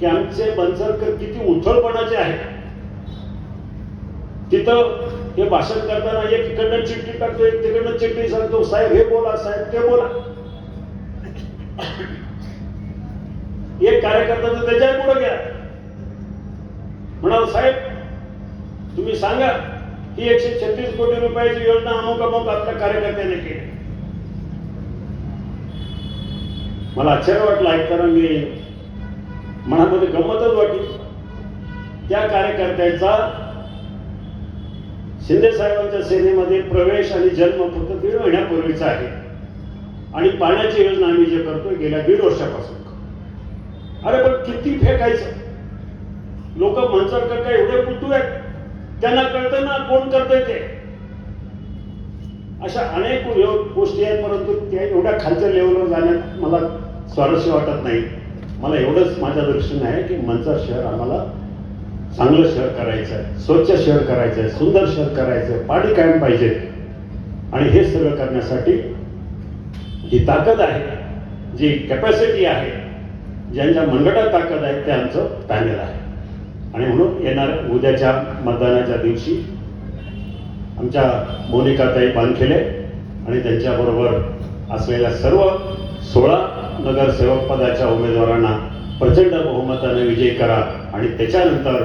की आमचे बनसरकर किती उथळपणाचे आहेत. तिथं हे भाषण करताना एक इकडनं चिठ्ठी टाकतो एक तिकडनं चिठ्ठी सांगतो साहेब हे बोला साहेब ते बोला. एक कार्यकर्ता तर त्याच्या पुढे गेला. म्हणाल साहेब तुम्ही सांगा ही एकशे छत्तीस कोटी रुपयाची योजना अमुक अमुक आपल्या कार्यकर्त्याने केली. मला आश्चर्य वाटलं ऐकताना मी मनामध्ये गंमतच वाटली. त्या कार्यकर्त्यांचा शिंदे साहेबांच्या सेनेमध्ये प्रवेश आणि जन्म फक्त दीड महिन्यापूर्वीचा आहे. आणि पाण्याची योजना आम्ही जे करतोय गेल्या दीड वर्षापासून. अरे पण किती फेकायचं? लोक म्हणतात का काय एवढे पुतू आहेत? त्यांना कळतं ना कोण करतंय ते. अशा अनेक गोष्टी आहेत परंतु त्या एवढ्या खालच्या लेवलवर जाण्यात मला स्वारस्य वाटत नाही. मला एवढंच माझ्या दृष्टीने आहे की मंचर शहर आम्हाला चांगलं शहर करायचं आहे स्वच्छ शहर करायचं आहे सुंदर शहर करायचं आहे पाणी कायम पाहिजे. आणि हे सगळं करण्यासाठी जी ताकद आहे जी कॅपॅसिटी आहे ज्यांच्या मनगटात ताकद आहे ते आमचं पॅनल आहे. आणि म्हणून येणार उद्याच्या मतदानाच्या दिवशी आमच्या मोनिकाताई बांधखेले आणि त्यांच्याबरोबर असलेल्या सर्व सोळा नगरसेवक पदाच्या उमेदवारांना प्रचंड बहुमताने विजयी करा आणि त्याच्यानंतर